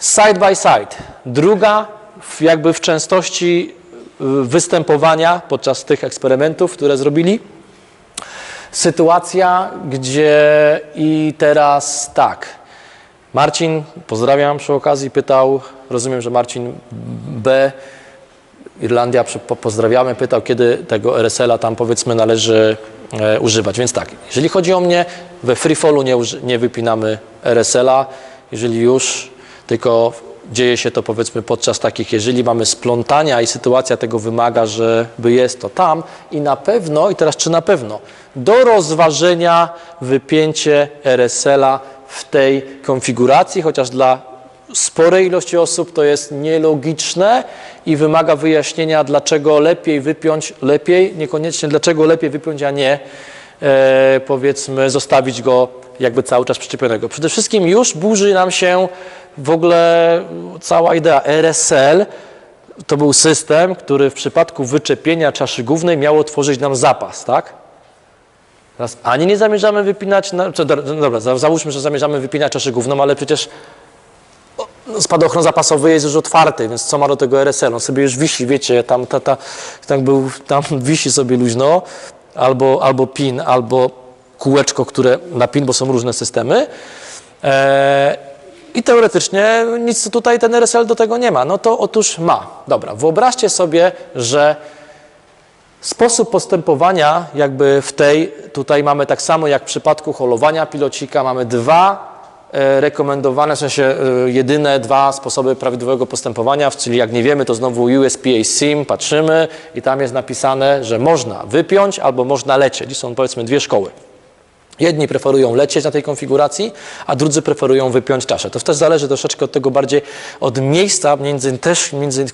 Side by side. Druga jakby w częstości y, występowania podczas tych eksperymentów, które zrobili. Sytuacja, gdzie i teraz tak. Marcin, pozdrawiam przy okazji, pytał, rozumiem, że Marcin B. Irlandia, pozdrawiamy, pytał, kiedy tego RSL-a tam powiedzmy należy e, używać. Więc tak, jeżeli chodzi o mnie, we freefallu nie, nie wypinamy RSL-a, jeżeli już, tylko dzieje się to powiedzmy podczas takich, jeżeli mamy splątania i sytuacja tego wymaga, żeby jest to tam i na pewno, i teraz czy na pewno, do rozważenia wypięcie RSL-a w tej konfiguracji, chociaż dla sporej ilości osób to jest nielogiczne i wymaga wyjaśnienia, dlaczego lepiej wypiąć, lepiej, niekoniecznie dlaczego lepiej wypiąć, a nie e, powiedzmy zostawić go jakby cały czas przyczepionego. Przede wszystkim już burzy nam się w ogóle cała idea RSL, to był system, który w przypadku wyczepienia czaszy głównej miało tworzyć nam zapas, tak? Teraz ani nie zamierzamy wypinać, na, co, dobra, dobra, za- załóżmy, że zamierzamy wypinać czaszę główną, ale przecież no, spadochron zapasowy jest już otwarty, więc co ma do tego RSL? On sobie już wisi, wiecie, tam, ta, ta, tam, był, tam wisi sobie luźno, albo, albo pin, albo kółeczko, które na pin, bo są różne systemy. E, I teoretycznie nic tutaj ten RSL do tego nie ma. No to otóż ma. Dobra, wyobraźcie sobie, że Sposób postępowania jakby w tej, tutaj mamy tak samo jak w przypadku holowania pilocika, mamy dwa e, rekomendowane, w sensie e, jedyne dwa sposoby prawidłowego postępowania, czyli jak nie wiemy, to znowu USPA SIM, patrzymy i tam jest napisane, że można wypiąć albo można lecieć. Są powiedzmy dwie szkoły. Jedni preferują lecieć na tej konfiguracji, a drudzy preferują wypiąć czaszę. To też zależy troszeczkę od tego bardziej, od miejsca, między, też między,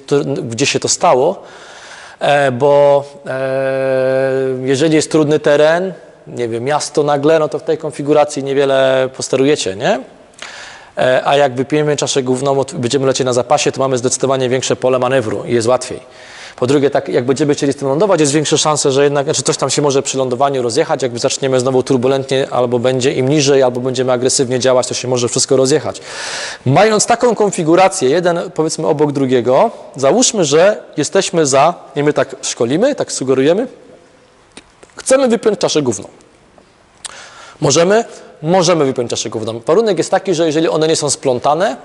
gdzie się to stało, e, bo e, jeżeli jest trudny teren, nie wiem, miasto nagle, no to w tej konfiguracji niewiele posterujecie, nie? E, A jak wypijemy czaszę główną, będziemy lecieć na zapasie, to mamy zdecydowanie większe pole manewru i jest łatwiej. Po drugie, tak jak będziemy chcieli z tym lądować, jest większa szansa, że jednak, znaczy coś tam się może przy lądowaniu rozjechać, jakby zaczniemy znowu turbulentnie, albo będzie im niżej, albo będziemy agresywnie działać, to się może wszystko rozjechać. Mając taką konfigurację, jeden powiedzmy obok drugiego, załóżmy, że jesteśmy za, i my tak szkolimy, tak sugerujemy, chcemy wypiąć czaszę główną. Możemy? Możemy wypiąć czaszę główną. Warunek jest taki, że jeżeli one nie są splątane,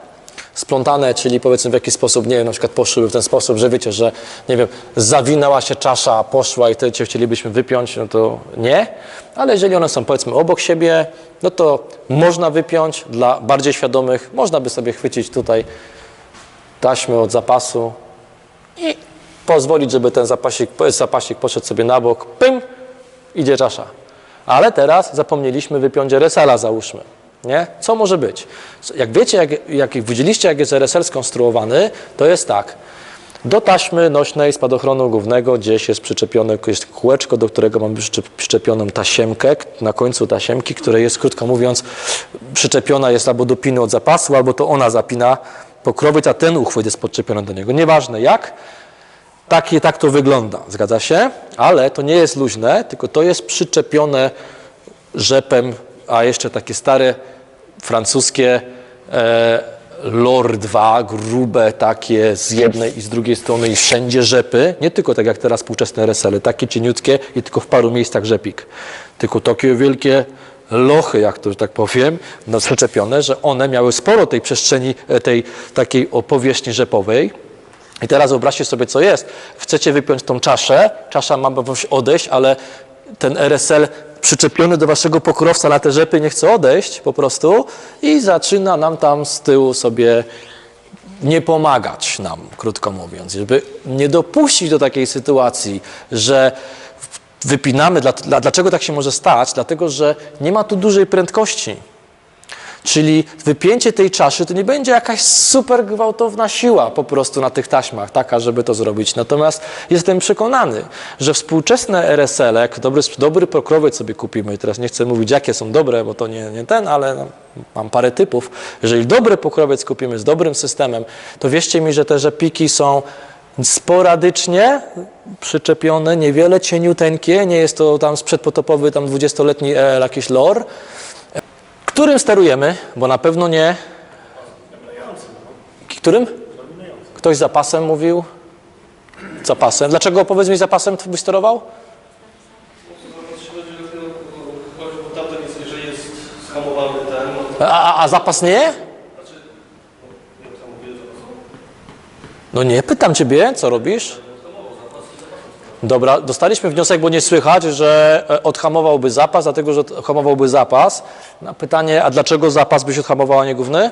splątane, czyli powiedzmy w jakiś sposób, nie wiem, na przykład poszły w ten sposób, że wiecie, że nie wiem, zawinęła się czasza, poszła i wtedy cię chcielibyśmy wypiąć, no to nie. Ale jeżeli one są powiedzmy obok siebie, no to można wypiąć. Dla bardziej świadomych można by sobie chwycić tutaj taśmy od zapasu i pozwolić, żeby ten zapasik, zapasik poszedł sobie na bok, pym, idzie czasza. Ale teraz zapomnieliśmy wypiąć RSL-a, załóżmy. Nie? Co może być? Jak wiecie, jak, jak widzieliście, jak jest RSL skonstruowany, to jest tak. Do taśmy nośnej spadochronu głównego gdzieś jest przyczepione jest kółeczko, do którego mamy przyczep- przyczepioną tasiemkę na końcu tasiemki, które jest, krótko mówiąc, przyczepiona jest albo do piny od zapasu, albo to ona zapina pokrowiec, a ten uchwyt jest podczepiony do niego. Nieważne jak, takie, tak to wygląda, zgadza się? Ale to nie jest luźne, tylko to jest przyczepione rzepem, a jeszcze takie stare francuskie e, LOR 2, grube takie z jednej i z drugiej strony i wszędzie rzepy, nie tylko tak jak teraz współczesne RSL-y, takie cieniutkie i tylko w paru miejscach rzepik, tylko takie wielkie lochy, jak to że tak powiem, no, przyczepione, że one miały sporo tej przestrzeni, e, tej takiej powierzchni rzepowej, i teraz wyobraźcie sobie, co jest. Chcecie wypiąć tą czaszę, czasza ma odejść, ale ten RSL przyczepiony do waszego pokrowca na te rzepy nie chce odejść po prostu i zaczyna nam tam z tyłu sobie nie pomagać nam, krótko mówiąc, żeby nie dopuścić do takiej sytuacji, że wypinamy. Dla, dla, dlaczego tak się może stać? Dlatego, że nie ma tu dużej prędkości. Czyli wypięcie tej czaszy to nie będzie jakaś super gwałtowna siła po prostu na tych taśmach, taka, żeby to zrobić. Natomiast jestem przekonany, że współczesne RSL, jak dobry, dobry pokrowiec sobie kupimy, teraz nie chcę mówić, jakie są dobre, bo to nie, nie ten, ale no, mam parę typów. Jeżeli dobry pokrowiec kupimy z dobrym systemem, to wierzcie mi, że te rzepiki są sporadycznie przyczepione, niewiele cieniuteńkie, nie jest to tam sprzedpotopowy, tam 20-letni e, jakiś lore, którym sterujemy, bo na pewno nie Którym? Ktoś zapasem mówił? Zapasem. Dlaczego powiedz mi zapasem byś sterował? A, a, zapas nie? No nie, pytam ciebie, co robisz? Dobra, dostaliśmy wniosek, bo nie słychać, że e, odhamowałby zapas, dlatego że odhamowałby zapas. Na pytanie, a dlaczego zapas byś odhamował, a nie główny?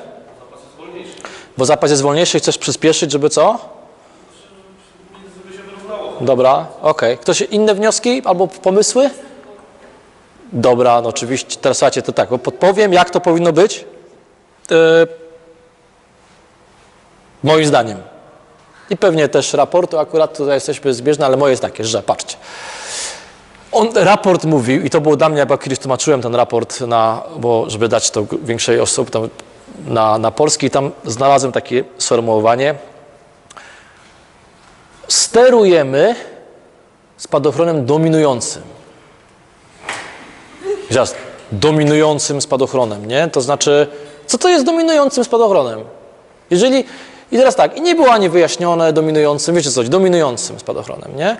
Bo zapas jest wolniejszy, chcesz przyspieszyć, żeby co? Dobra, okej. Ktoś inne wnioski albo pomysły? Dobra, no oczywiście. Teraz słuchajcie, to tak, bo podpowiem, jak to powinno być. E, moim zdaniem. I pewnie też raportu, akurat tutaj jesteśmy zbieżni, ale moje jest takie, że patrzcie. On, raport mówił, i to było dla mnie, bo kiedyś tłumaczyłem ten raport, na, bo żeby dać to większej tam, na, na polski, i tam znalazłem takie sformułowanie. Sterujemy spadochronem dominującym. Zaraz, dominującym spadochronem, nie? To znaczy, co to jest dominującym spadochronem? Jeżeli, i teraz tak, i nie było ani wyjaśnione dominującym, wiecie coś, dominującym spadochronem, nie?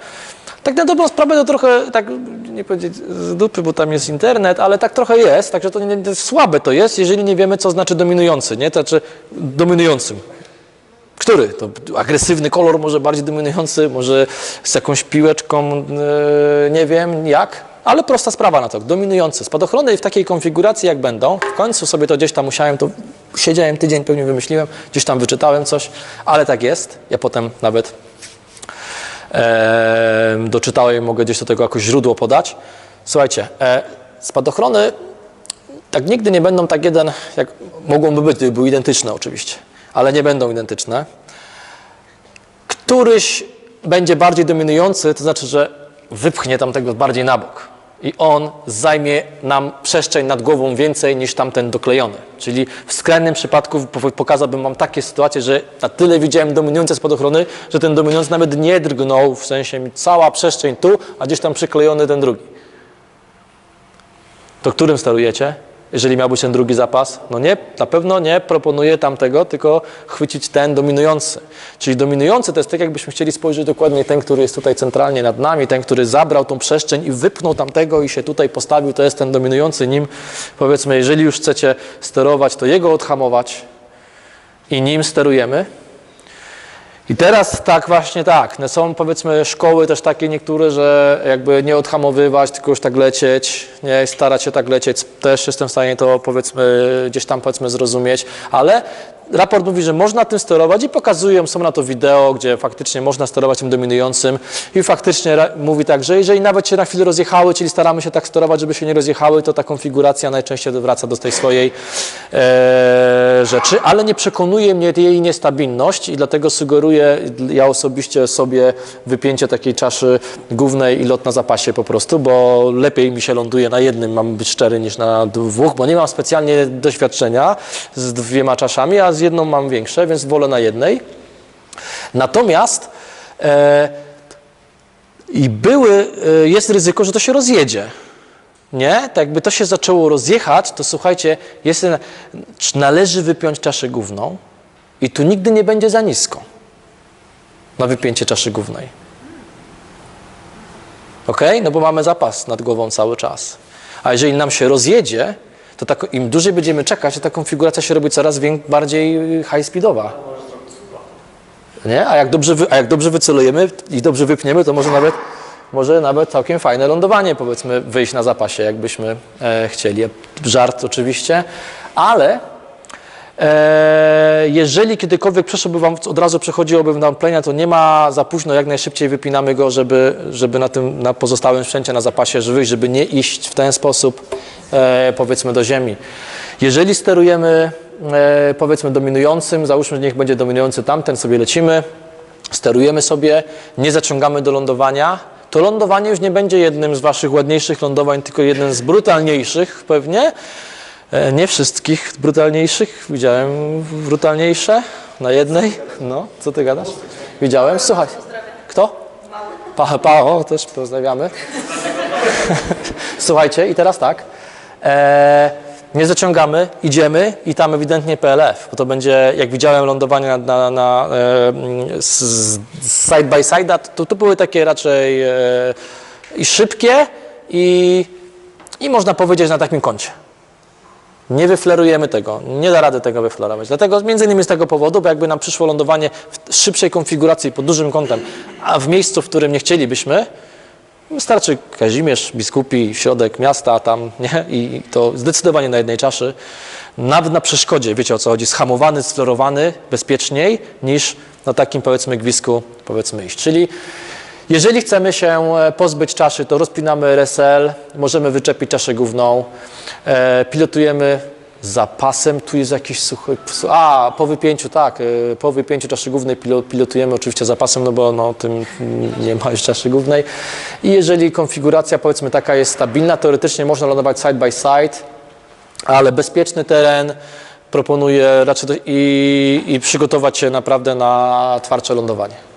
Tak na dobrą sprawę to trochę, tak nie powiedzieć z dupy, bo tam jest internet, ale tak trochę jest, także to, nie, to słabe to jest, jeżeli nie wiemy, co znaczy dominujący, nie? To znaczy dominującym. Który? To agresywny kolor, może bardziej dominujący, może z jakąś piłeczką, yy, nie wiem jak, ale prosta sprawa na to. Dominujący. Spadochrony w takiej konfiguracji jak będą, w końcu sobie to gdzieś tam musiałem, to siedziałem tydzień, pewnie wymyśliłem, gdzieś tam wyczytałem coś, ale tak jest. Ja potem nawet e, doczytałem i mogę gdzieś do tego jakoś źródło podać. Słuchajcie, e, spadochrony tak nigdy nie będą tak jeden, jak mogłyby być, gdyby były identyczne oczywiście, ale nie będą identyczne. Któryś będzie bardziej dominujący, to znaczy, że wypchnie tamtego bardziej na bok. I on zajmie nam przestrzeń nad głową więcej niż tamten doklejony. Czyli w skrajnym przypadku po- pokazałbym wam takie sytuacje, że na tyle widziałem dominujące spadochrony, że ten dominujący nawet nie drgnął, w sensie cała przestrzeń tu, a gdzieś tam przyklejony ten drugi. To którym sterujecie? Jeżeli miałby ten drugi zapas? No nie, na pewno nie proponuję tamtego, tylko chwycić ten dominujący. Czyli dominujący to jest tak, jakbyśmy chcieli spojrzeć dokładnie ten, który jest tutaj centralnie nad nami, ten, który zabrał tą przestrzeń i wypchnął tamtego i się tutaj postawił, to jest ten dominujący. Nim, powiedzmy, jeżeli już chcecie sterować, to jego odhamować i nim sterujemy. I teraz tak właśnie tak, no są powiedzmy szkoły też takie niektóre, że jakby nie odhamowywać, tylko już tak lecieć, nie? Starać się tak lecieć, też jestem w stanie to powiedzmy gdzieś tam powiedzmy zrozumieć, ale raport mówi, że można tym sterować i pokazują, są na to wideo, gdzie faktycznie można sterować tym dominującym. I faktycznie mówi tak, że jeżeli nawet się na chwilę rozjechały, czyli staramy się tak sterować, żeby się nie rozjechały, to ta konfiguracja najczęściej wraca do tej swojej e, rzeczy, ale nie przekonuje mnie jej niestabilność i dlatego sugeruję ja osobiście sobie wypięcie takiej czaszy głównej i lot na zapasie po prostu, bo lepiej mi się ląduje na jednym, mam być szczery, niż na dwóch, bo nie mam specjalnie doświadczenia z dwiema czaszami, a z jedną mam większe, więc wolę na jednej. Natomiast e, i były, e, jest ryzyko, że to się rozjedzie. Nie? Tak jakby to się zaczęło rozjechać, to słuchajcie, jest, należy wypiąć czaszę główną i tu nigdy nie będzie za nisko na wypięcie czaszy głównej. Ok? No bo mamy zapas nad głową cały czas. A jeżeli nam się rozjedzie, to tak, im dłużej będziemy czekać, to ta konfiguracja się robi coraz bardziej high speedowa. Nie? A, jak dobrze wy, a jak dobrze wycelujemy i dobrze wypniemy, to może nawet, może nawet całkiem fajne lądowanie, powiedzmy, wyjść na zapasie, jakbyśmy e, chcieli. Żart oczywiście, ale jeżeli kiedykolwiek przeszłoby Wam, od razu przechodziłoby nam plenia, to nie ma za późno, jak najszybciej wypinamy go, żeby, żeby na tym, na pozostałym sprzęcie na zapasie żywych, żeby nie iść w ten sposób, e, powiedzmy, do ziemi. Jeżeli sterujemy, e, powiedzmy, dominującym, załóżmy, że niech będzie dominujący tamten, sobie lecimy, sterujemy sobie, nie zaciągamy do lądowania, to lądowanie już nie będzie jednym z Waszych ładniejszych lądowań, tylko jednym z brutalniejszych pewnie. E, Nie wszystkich brutalniejszych, widziałem brutalniejsze na jednej. No, co ty gadasz? Widziałem, słuchaj. Kto? Pa, Pao, też pozdrawiamy. Słuchajcie, i teraz tak. E, nie zaciągamy, idziemy i tam ewidentnie PLF, bo to będzie, jak widziałem lądowanie na, na, na e, z, z side by side, to, to były takie raczej e, i szybkie i, i można powiedzieć na takim kącie. Nie wyflerujemy tego, nie da rady tego wyflerować. Dlatego między innymi z tego powodu, bo jakby nam przyszło lądowanie w szybszej konfiguracji pod dużym kątem, a w miejscu, w którym nie chcielibyśmy, wystarczy Kazimierz, biskupi, środek miasta, tam nie i to zdecydowanie na jednej czaszy. Nawet na przeszkodzie, wiecie o co chodzi, schamowany, sflerowany bezpieczniej niż na takim powiedzmy gwisku powiedzmy iść. Czyli jeżeli chcemy się e, pozbyć czaszy, to rozpinamy RSL, możemy wyczepić czaszę główną, e, pilotujemy zapasem, tu jest jakiś suchy, a po wypięciu, tak, e, po wypięciu czaszy głównej pilo- pilotujemy oczywiście zapasem, no bo no, tym nie ma już czaszy głównej i jeżeli konfiguracja powiedzmy taka jest stabilna, teoretycznie można lądować side by side, ale bezpieczny teren, proponuję raczej i, i przygotować się naprawdę na twardsze lądowanie.